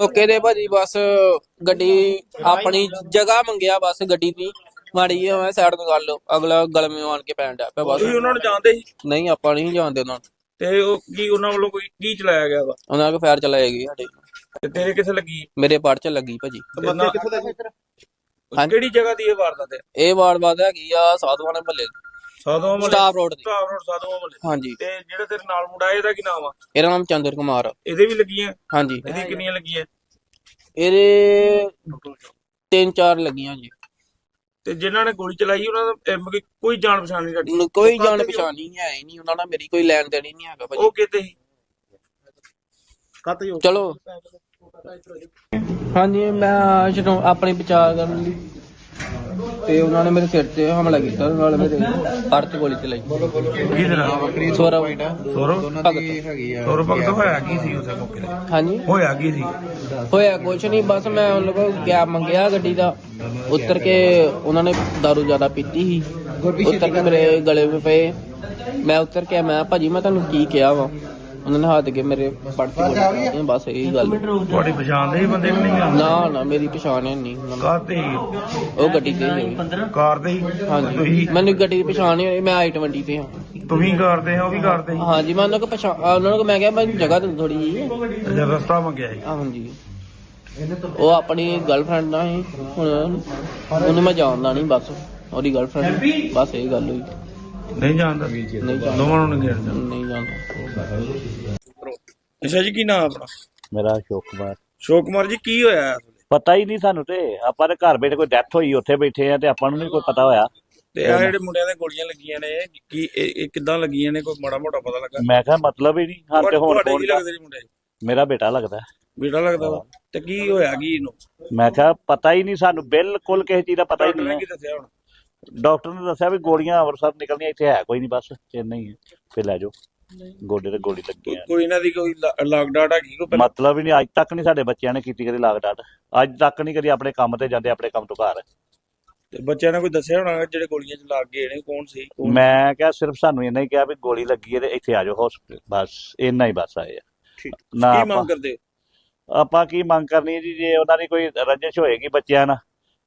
Okay ਦੇ ਭਾਜੀ ਬਸ ਗੱਡੀ ਆਪਣੀ ਜਗ੍ਹਾ ਮੰਗਿਆ ਬਸ ਗੱਡੀ ਦੀ। ਮਾੜੀ ਜਿਹੀ ਮੈਂ ਸਾਈਡ ਤੋਂ ਕਰ ਲਓ ਅਗਲਾ ਗਲਮੇ ਆਣ ਕੇ ਪੈਣ ਡਿਆ ਪਿਆ ਬਸ। ਤੁਸੀਂ ਉਹਨਾਂ ਨੂੰ ਜਾਣਦੇ ਸੀ? ਨਹੀਂ ਆਪਾਂ ਨਹੀਂ ਜਾਣਦੇ ਉਹਨਾਂ ਨੂੰ। ਤੇ ਉਹ ਕੀ ਉਹਨਾਂ ਵੱਲੋਂ ਕੋਈ ਕੀ ਚਲਾਇਆ ਗਿਆ ਵਾ? ਉਹਨਾਂ ਕੋ ਫਾਇਰ ਚਲਾਏਗੀ ਸਾਡੇ। ਤੇ ਤੇਰੇ ਕਿੱਥੇ ਲੱਗੀ? ਮੇਰੇ ਪੜ ਚ ਲੱਗੀ ਭਾਜੀ। ਤੇ ਨਾ- ਹਾਂਜੀ। ਕਿਹੜੀ ਜਗ੍ਹਾ ਦੀ ਇਹ ਵਾਰਦਾਤ ਹੈ? ਇਹ ਵਾਰ ਬਾਦ ਹੈਗੀ ਆ ਸਾਧੂਆਂ ਦੇ ਮਹੱਲੇ ਸਾਧੂਆਂ ਮਹੱਲੇ ਸਟਾਫ ਰੋਡ ਦੀ। ਸਟਾਫ ਰੋਡ ਸਾਧੂਆਂ ਮਹੱਲੇ ਹਾਂਜੀ। ਤੇ ਜਿਹੜਾ ਤੇਰੇ ਨਾਲ ਮੁੰਡਾ ਇਹਦਾ ਕੀ ਨਾਮ ਆ? ਇਹਦਾ ਨਾਮ ਚੰਦਰ ਕੁਮਾਰ। ਆ। ਇਹਦੇ ਵੀ ਲੱਗੀਆਂ? ਹਾਂਜੀ। ਇਹਦੀ ਕਿੰਨੀਆਂ ਲੱਗੀਆਂ? ਇਹਦੇ ਤਿੰਨ ਚਾਰ ਲੱਗੀਆਂ ਜੀ। ਤੇ ਜਿਨ੍ਹਾਂ ਨੇ ਗੋਲੀ ਚਲਾਈ ਉਹਨਾਂ ਦਾ ਅਹ, ਮਤਲਬ ਕਿ ਕੋਈ ਜਾਣ ਪਛਾਣ ਨਹੀਂ ਸਾਡੀ। ਕੋਈ ਜਾਣ ਪਛਾਣ ਨਹੀਂ ਹੈ ਹੀ ਨਹੀਂ। ਉਹਨਾਂ ਨਾਲ ਮੇਰੀ ਕੋਈ ਲੈਣ ਦੇਣ ਹੀ ਨਹੀਂ ਹੈਗਾ ਭਾਜੀ। ਉਹ ਕਿਤੇ ਸੀ? ਚਲੋ। ਹਾਂਜੀ ਮੈਂ ਜਦੋਂ ਆਪਣੀ ਬਚਾਅ ਕਰਨ ਲਈ। ਤੇ ਉਹਨਾਂ ਨੇ ਮੇਰੇ ਸਿਰ ਤੇ ਹਮਲਾ ਕੀਤਾ ਨਾਲ ਮੇਰੇ ਤੇ ਗੋਲੀ ਚਲਾਈ। ਕਿਹਦੇ ਨਾਲ ਸੋਰਾ ਸੌਰਵ। ਭਗਤ। ਸੌਰਵ ਭਗਤ ਹੋਇਆ ਕੀ ਸੀ ਉਸੇ ਮੌਕੇ ਤੇ? ਹਾਂਜੀ। ਹੋਇਆ ਕੀ ਸੀ? ਹੋਇਆ ਕੁਛ ਨਹੀਂ ਬਸ ਮੈਂ ਉਹਨਾਂ ਕੋਲ ਗੈਪ ਮੰਗਿਆ ਗੱਡੀ ਦਾ। ਉੱਤਰ ਕੇ ਉਹਨਾਂ ਨੇ ਦਾਰੂ ਜ਼ਿਆਦਾ ਪੀਤੀ ਸੀ। ਉੱਤਰ ਕੇ ਮੇਰੇ ਗਲੇ 'ਤੇ ਪਏ। ਮੈਂ ਉੱਤਰ ਕੇ ਮੈਂ ਭਾਜੀ ਮੈਂ ਤੁਹਾਨੂੰ ਕੀ ਕਿਹਾ ਵਾ? ਉਹਨਾਂ ਨੇ ਹੱਥ ਕੇ ਮੇਰੇ ਪੜ ਤੇ ਗੋਲੀ ਚਲਾਈ ਬਸ ਇਹੀ ਗੱਲ। ਤੁਹਾਡੀ ਪਛਾਣ ਦੇ ਹੀ ਬੰਦੇ ਕਿ ਨਹੀਂ ਨਾ ਨਾ ਮੇਰੀ ਪਛਾਣ ਹੈ ਨਹੀਂ। ਉਹਨਾਂ ਨੂੰ। ਕਾਰ ਤੇ ਉਹ ਗੱਡੀ ਤੇ ਹੀ ਕਾਰ ਤੇ ਹੀ? ਹਾਂਜੀ। ਤੁਸੀਂ? ਮੈਨੂੰ ਗੱਡੀ ਦੀ ਪਛਾਣ ਨਹੀਂ ਹੋਈ ਮੈਂ i20 ਤੇ ਹਾਂ। ਤੁਸੀਂ ਕਰਦੇ ਹੋ ਉਹ ਵੀ ਕਰਦੇ ਸੀ ਹਾਂਜੀ ਮੈਂ ਉਹਨਾਂ ਕੋ ਪਛਾਣ ਉਹਨਾਂ ਨੂੰ ਮੈਂ ਕਿਹਾ ਮੈਨੂੰ ਜਗ੍ਹਾ ਦੇ ਥੋੜੀ ਜੀ ਅੱਛਾ ਰਸਤਾ ਮੰਗਿਆ ਸੀ? ਹਾਂਜੀ। ਉਹ ਆਪਣੀ ਗਰਲਫ੍ਰੈਂਡ ਨਾਲ ਹੀ ਹੁਣ ਉਹਨੂੰ ਮੈਂ ਜਾਣਦਾ ਨਹੀਂ ਬਸ। ਉਹਦੀ ਗਰਲਫ੍ਰੈਂਡ ਬਸ ਇਹ ਗੱਲ ਹੋਈ। ਨਹੀਂ ਜਾਣਦਾ। ਦੋਵਾਂ ਨੂੰ ਨਹੀਂ ਜਾਣਦਾ ਨਹੀਂ ਜਾਣਦਾ। ਅੱਛਾ ਜੀ ਕੀ ਨਾਮ ਆਪਣਾ? ਮੇਰਾ ਅਸ਼ੋਕ ਕੁਮਾਰ। ਸ਼ੋਕ ਕੁਮਾਰ ਜੀ ਕੀ ਹੋਇਆ? ਇਸ ਵੇਲੇ? ਪਤਾ ਹੀ ਨਹੀਂ ਸਾਨੂੰ ਤੇ। ਆਪਾਂ ਦੇ ਘਰ ਬੈਠੇ ਕੋਈ ਡੈਥ ਹੋਈ ਉੱਥੇ ਬੈਠੇ ਆ ਤੇ ਆਪਾਂ ਨੂੰ ਨਹੀਂ ਕੋਈ ਪਤਾ ਹੋਇਆ। ਤੇ ਆ ਜਿਹੜੇ ਮੁੰਡਿਆਂ ਦੇ ਗੋਲੀਆਂ ਲੱਗੀਆਂ ਨੇ ਕੀ ਇਹ ਇਹ ਕਿੱਦਾਂ ਲੱਗੀਆਂ ਨੇ ਕੋਈ ਮਾੜਾ ਮੋਟਾ ਪਤਾ ਲੱਗਾ? ਮੈਂ ਕਿਹਾ ਮਤਲਬ ਹੀ ਨਹੀਂ ਹਾਂ ਤੇ ਹੁਣ ਤੁਹਾਡੇ ਕੌਣ ਕੀ ਲੱਗਦੇ ਜੀ ਮੁੰਡੇ? ਮੇਰਾ ਬੇਟਾ ਲੱਗਦਾ। ਬੇਟਾ ਲੱਗਦਾ ਵਾ? ਤੇ ਕੀ ਹੋਇਆ ਕੀ ਇਹਨੂੰ? ਮੈਂ ਕਿਹਾ ਪਤਾ ਹੀ ਨਹੀਂ ਸਾਨੂੰ ਬਿਲਕੁਲ ਕਿਸੇ ਚੀਜ਼ ਦਾ ਪਤਾ ਹੀ ਡਾਕਟਰ ਨੇ ਨਹੀਂ ਕੀ ਦੱਸਿਆ ਹੁਣ? ਡਾਕਟਰ ਨੇ ਦੱਸਿਆ ਵੀ ਗੋਲੀਆਂ ਅੰਮ੍ਰਿਤਸਰ ਨਿਕਲਣੀਆਂ ਇੱਥੇ ਹੈ ਕੋਈ ਨਹੀਂ ਬਸ ਚੇਨਈ ਹੈ। ਫਿਰ ਲੈ ਜਾਓ। ਗੋਡੇ ਤੇ ਗੋਲੀ ਲੱਗੀ ਆ ਕੋਈ ਇਹਨਾਂ ਦੀ ਕੋਈ ਲਾਗ ਡਾਟ ਹੈਗੀ ਕੋਈ? ਮਤਲਬ ਹੀ ਨਹੀਂ ਅੱਜ ਤੱਕ ਨਹੀਂ ਸਾਡੇ ਬੱਚਿਆਂ ਨੇ ਕੀਤੀ ਕਦੀ ਲਾਗ ਡਾਟ। ਅੱਜ ਤੱਕ ਨਹੀਂ ਕਦੀ ਆਪਣੇ ਕੰਮ ਤੇ ਜਾਂਦੇ ਆਪਣੇ ਕੰਮ ਤੋਂ ਘਰ। ਤੇ ਬੱਚਿਆਂ ਨੇ ਕੋਈ ਦੱਸਿਆ ਹੋਣਾ ਜਿਹੜੇ ਗੋਲੀਆਂ ਚ ਲੱਗ ਗਏ ਨੇ ਕੌਣ ਸੀ? ਮੈਂ ਕਿਹਾ ਸਿਰਫ ਸਾਨੂੰ ਇੰਨਾ ਹੀ ਕਿਹਾ ਵੀ ਗੋਲੀ ਲੱਗੀ ਹੈ ਤੇ ਇੱਥੇ ਆ ਜਾਓ ਹਸਪੀਟਲ ਬਸ ਇੰਨਾ ਹੀ ਬਸ ਆਏ ਆ। ਠੀਕ। ਨਾ ਕੀ ਮੰਗ ਕਰਦੇ ਆਪਾਂ ਕੀ ਮੰਗ ਕਰਨੀ ਹੈ ਜੀ ਜੇ ਉਹਨਾਂ ਦੀ ਕੋਈ ਰੰਜਿਸ਼ ਹੋਏਗੀ ਬੱਚਿਆਂ ਨਾਲ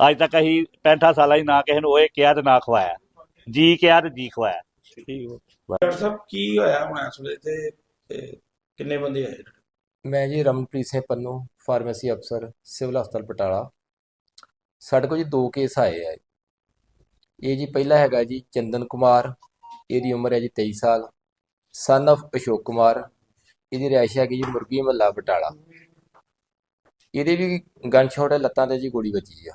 ਅੱਜ ਤੱਕ ਅਸੀਂ 65 ਸਾਲਾਂ ਹੀ ਨਾ ਕਿਸੇ ਨੂੰ ਓਏ ਕਿਹਾ ਤੇ ਨਾ ਖਵਾਇਆ। ਜੀ ਕਿਹਾ ਤੇ ਜੀ ਖਵਾਇਆ। ਠੀਕ ਹੋ। ਡਾਕਟਰ ਸਾਹਿਬ ਕੀ ਹੋਇਆ ਹੁਣ ਇਸ ਵੇਲੇ ਤੇ ਤੇ ਕਿੰਨੇ ਬੰਦੇ ਆਏ ਮੈਂ ਜੀ ਰਮਨਪ੍ਰੀਤ ਸਿੰਘ ਪੰਨੂ ਫਾਰਮੇਸੀ ਅਫਸਰ ਸਿਵਲ ਹਸਪਤਾਲ ਪਟਾਲਾ। ਸਾਡੇ ਕੋਲ ਜੀ ਦੋ ਕੇਸ ਆਏ ਆ। ਇਹ ਜੀ ਪਹਿਲਾ ਹੈਗਾ ਜੀ ਚੰਦਨ ਕੁਮਾਰ ਇਹਦੀ ਉਮਰ ਹੈ ਜੀ 23 ਸਾਲ। ਸਨ of ਅਸ਼ੋਕ ਕੁਮਾਰ ਇਹਦੀ ਰਿਹਾਇਸ਼ ਹੈਗੀ ਜੀ ਮੁਰਗੀ ਮਹੱਲਾ ਬਟਾਲਾ ਇਹਦੇ ਵੀ ਗਨ ਸ਼ਾਟ ਹੈ ਲੱਤਾਂ ਤੇ ਜੀ ਗੋਲੀ ਵੱਜੀ ਆ।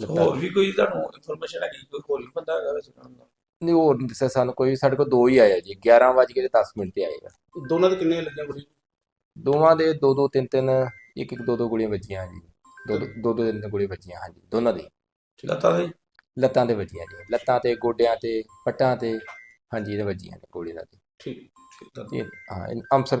ਹੋਰ ਵੀ ਕੋਈ ਤੁਹਾਨੂੰ ਇਨਫੋਰਮੇਸ਼ਨ ਹੈਗੀ? ਕੋਈ ਹੋਰ ਵੀ ਬੰਦਾ ਹੈਗਾ ਵੈਸੇ ਦਾ? ਨਹੀਂ ਹੋਰ ਨਹੀਂ ਦੱਸਿਆ ਸਾਨੂੰ ਕੋਈ ਸਾਡੇ ਕੋਲ ਦੋ ਹੀ ਆਇਆ ਜੀ 11 ਵਜੇ ਕੇ 10 ਮਿੰਟ ਤੇ ਆਏਗਾ। ਦੋਨਾਂ ਦੇ ਕਿੰਨੇ ਲੱਗੀਆਂ ਗੋਲੀ ਦੋਵਾਂ ਦੇ ਦੋ ਦੋ ਤਿੰਨ ਤਿੰਨ ਇੱਕ ਇੱਕ ਦੋ ਦੋ ਗੋਲੀਆਂ ਵੱਜੀਆਂ ਜੀ। ਦੋ ਦੋ ਦੋ ਤਿੰਨ ਗੋਲੀਆਂ ਵੱਜੀਆਂ ਹਾਂਜੀ ਦੋਨਾਂ ਦੀ। ਲੱਤਾਂ ਦੇ? ਲੱਤਾਂ ਤੇ ਵੱਜੀਆਂ ਜੀ। ਲੱਤਾਂ ਤੇ ਗੋਡਿਆਂ ਤੇ ਪੱਟਾਂ ਤੇ ਹਾਂਜੀ ਇਹਦੇ ਵੱਜੀਆਂ ਨੇ ਗੋਲੀ ਨਾਲ ਠੀਕ ਠੀਕ ਤਾਂ ਇਹ ਹਾਂ ਇਹ ਅੰਮ੍ਰਿਤਸਰ